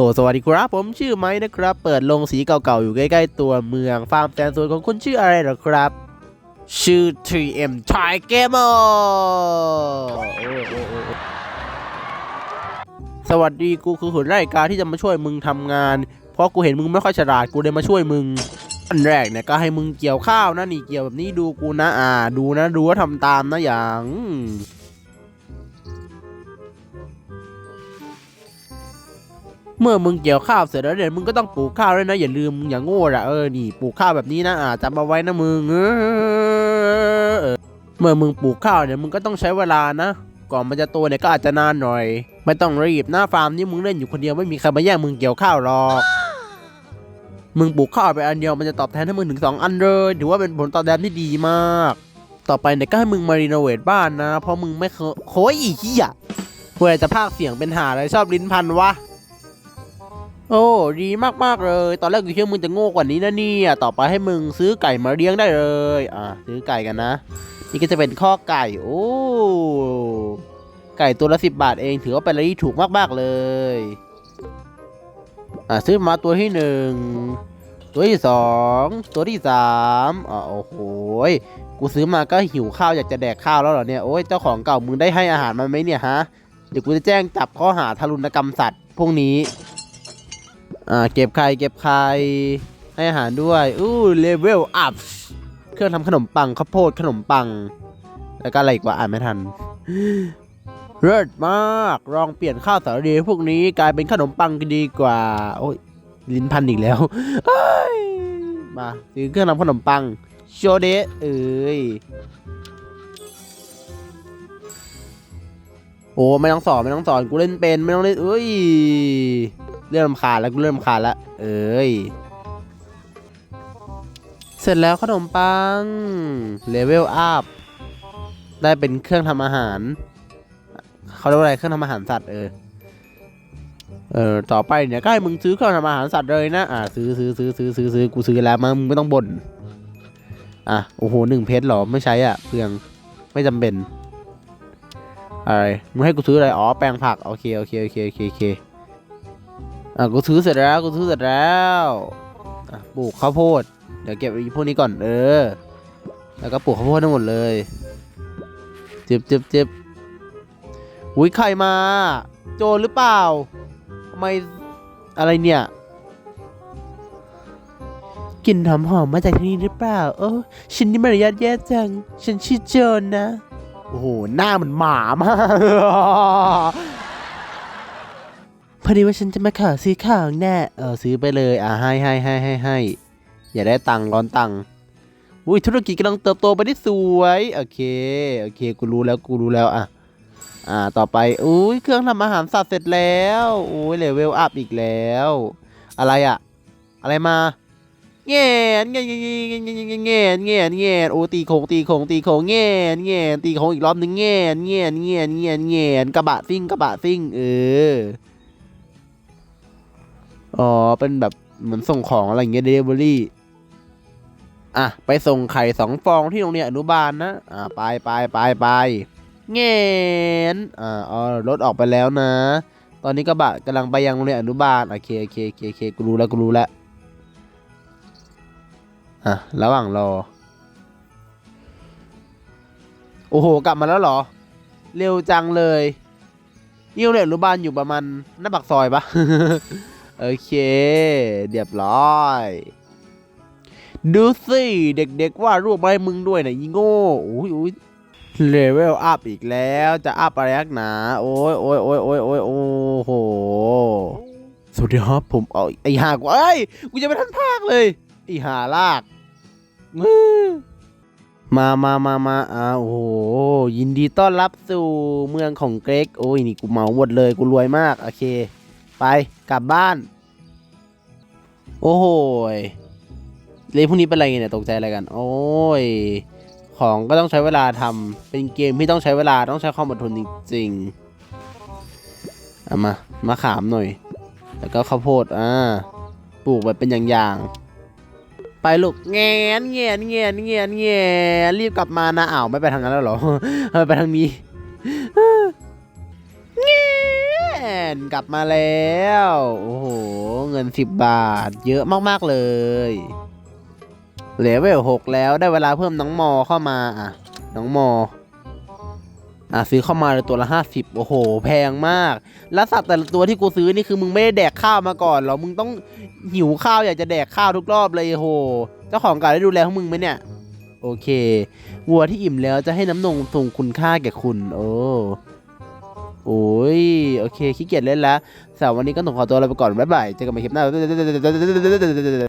อ้สวัสดีครับ ผมชื่อไม้นะครับ เปิดโรงสีเก่าๆ อยู่ใกล้ๆ ตัวเมือง ฟาร์มแสนสวยของคุณชื่ออะไรเหรอครับ ชื่อ 3M Thai Gamer โอ้โอ้โอ้โอ้สวัสดีกูคือหุ่นไร่กาที่จะมาช่วยมึงทำงาน เพราะกูเห็นมึงไม่ค่อยฉลาดกูเลยมาช่วยมึง อันแรกเนี่ยก็ให้มึงเกี่ยวข้าวนะนี่เกี่ยวแบบนี้ดูกูนะอ่า ดูนะดูว่าทำตามนะอย่าง เมื่อมึงเกี่ยวข้าวเสร็จแล้วเนี่ยมึงก็ต้องปลูกข้าวด้วยนะอย่าลืมอย่างโง่ละเออนี่ปลูกข้าวแบบนี้นะอ่าจำเอาไว้นะมึงเออเมื่อมึงปลูกข้าวเนี่ยมึงก็ต้องใช้เวลานะ ก่อนมันจะโตเนี่ยก็อาจจะนานหน่อย ไม่ต้องรีบหนะฟาร์มนี้มึงเล่นอยู่คนเดียวไม่มีใครมาแย่งมึงเกี่ยวข้าวหรอกมึงปลูกข้าวไปอันเดียวมันจะตอบแทนให้มึงถึงสองอันเลยถือว่าเป็นผลตอบแทนที่ดีมาก ต่อไปเนี่ยก็ให้มึงมารีโนเวทบ้านนะ เพราะมึงไม่เคยโคยอีเหี้ยเพื่อจะพากเสียงเป็นหาอะไรชอบลิ้นพันวะ โอ้ดีมากๆเลย ตอนแรกกูคิดว่ามึงจะโง่กว่านี้นะเนี่ย ต่อไปให้มึงซื้อไก่มาเลี้ยงได้เลย อะซื้อไก่กันนะ นี่ก็จะเป็นข้อไก่ โอ้ ไก่ตัวละสิบบาทเอง ถือว่าเป็นอะไรที่ถูกมากๆเลย อะซื้อมาตัวที่หนึ่ง ตัวที่สอง ตัวที่สามอะโอ้โหกูซื้อมาก็หิวข้าวอยากจะแดกข้าวแล้วเหรอเนี่ย โอ้ยเจ้าของเก่ามึงได้ให้อาหารมันไหมเนี่ยฮะ เดี๋ยวกูจะแจ้งจับข้อหาทารุณกรรมสัตว์พวกนี้ อ่าเก็บไข่เก็บไข่ให้อาหารด้วยอู้เลเวลอัพเครื่องทำขนมปังข้าวโพดขนมปัง แล้วก็อะไรอีกว่าอ่านไม่ทันเลิศมากลองเปลี่ยนข้าวสาลีพวกนี้กลายเป็นขนมปังก็ดีกว่า โอ้ยลิ้นพันอีกแล้วมาซื้อเครื่องทำขนมปังโชเดะเอ้ยโอ้ไม่ต้องสอนไม่ต้องสอนกูเล่นเป็นไม่ต้องเล่นเอ้ย เริ่มคาแล้วกูเริ่มคาแล้วเอ้ยเสร็จแล้วขนมปังเลเวลอัพได้เป็นเครื่องทำอาหารเขาเรียกว่าอะไรเครื่องทำอาหารสัตว์เออเออต่อไปเนี่ยก็ให้มึงซื้อเครื่องทำอาหารสัตว์เลยนะอ่าซื้อซื้อซื้อซื้อซื้อซื้อกูซื้อแล้วมึงไม่ต้องบ่นอะโอ้โหหนึ่งเพชรหรอไม่ใช้อะเปลืองไม่จำเป็นอะไรมึงให้กูซื้ออะไรอ๋อแปลงผักโอเคโอเคโอเคโอเคโอเค อะกูซื้อเสร็จแล้วกูซื้อเสร็จแล้วอะปลูกข้าวโพดเดี๋ยวเก็บไอ้พวกนี้ก่อนเออ แล้วก็ปลูกข้าวโพดทั้งหมดเลยเจ็บเจ็บเจ็บอุ้ยใครมา โจรหรือเปล่าทำไมอะไรเนี่ยกลิ่นหอมหอมๆมาจากที่นี่หรือเปล่า เออฉันนี่มารยาทแย่จัง ฉันชื่อโจรนะ โอ้โห หน้าเหมันหมามาก อดีว่าฉันจะมาขอซื้อของแน่เออซื้อไปเลยอ่าให้ให้ให้ให้ให้อย่าได้ตังค์ร้อนตังค์อุ้ยธุรกิจกำลังเติบโตไปได้สวยโอเคโอเคกูรู้แล้วกูรู้แล้วอะอ่าต่อไปอุ้ยเครื่องทำอาหารสัตว์เสร็จแล้วอุ้ยเลเวลอัพอีกแล้ว อะไรอะ อะไรมาแง่นแง่นแง่นแง่นแง่นแง่นแง่นแง่แง่โอ้ตีโคงตีโคงตีโคงแง่นแง่นตีโคงอีกรอบหนึ่งแง่นแง่นแง่นแง่นแง่นกระบะซิ่งกระบะซิ่งเออ อ๋อ เป็นแบบเหมือนส่งของอะไรอย่างเงี้ยเดลิเวอรี่อะ ไปส่งไข่สองฟองที่โรงเรียนอนุบาลนะ อ่าไปไปไปไปเงนอ่าอ๋อรถออกไปแล้วนะ ตอนนี้กระบะกำลังไปยังโรงเรียนอนุบาลโอเคโอเคโอเคโอเคกูรู้แล้วกูรู้แล้วอะระหว่างรอ โอ้โห กลับมาแล้วเหรอ เร็วจังเลย นี่โรงเรียนอนุบาลอยู่ประมาณหน้าปากซอยปะ โอเคเรียบร้อย ดูสิเด็กๆว่ารูปอะไรมึงด้วยนะยีโง่อุ้ยอุ้ยเลเวลอัพอีกแล้วจะอัพอะไรนักหนา โอ้ยโอ้ยโอ้ยโอ้ยโอ้ยโอ้โหสวัสดีครับผมเอาไอห่ากูเอ้กูจะไปทันภาคเลยไอห่าลากมามามามาอ่าโอ้โห ยินดีต้อนรับสู่เมืองของเกรก โอ้ย นี่กูเหมาหมดเลย กูรวยมาก โอเค ไปกลับบ้าน โอ้โหเลยพวกนี้เป็นอะไรเนี่ยตกใจอะไรกัน โอ้ย ของก็ต้องใช้เวลาทำเป็นเกมที่ต้องใช้เวลาต้องใช้ความอดทนจริงๆเอามามาขามหน่อย แล้วก็ข้าวโพดอ่าปลูกแบบเป็นอย่างๆ ไปลูกแงนแงนแงนแงนแงนรีบกลับมานะอ้าวไม่ไปทางนั้นแล้วเหรอไปทางนี้ นกลับมาแล้ว โอ้โห เงินสิบบาท เยอะมากๆเลยเหลือเวลหกแล้วได้เวลาเพิ่มน้องมอเข้ามาอะน้องมออะซื้อเข้ามาเลยตัวละห้าสิบโอ้โห แพงมาก แล้วสัตว์แต่ละตัวที่กูซื้อนี่คือมึงไม่ได้แดกข้าวมาก่อนหรอมึงต้องหิวข้าวอยากจะแดกข้าวทุกรอบเลยโอ้โหเจ้าของเก่าได้ดูแลของมึงไหมเนี่ย โอเควัวที่อิ่มแล้วจะให้น้ำนมส่งคุณค่าแก่คุณ โอ้ โอ้ยโอเคขี้เกียจเล่นแล้วสำหรับวันนี้ก็ต้องขอตัวลาไปก่อนบ๊ายบายเจอกันใหม่คลิปหน้า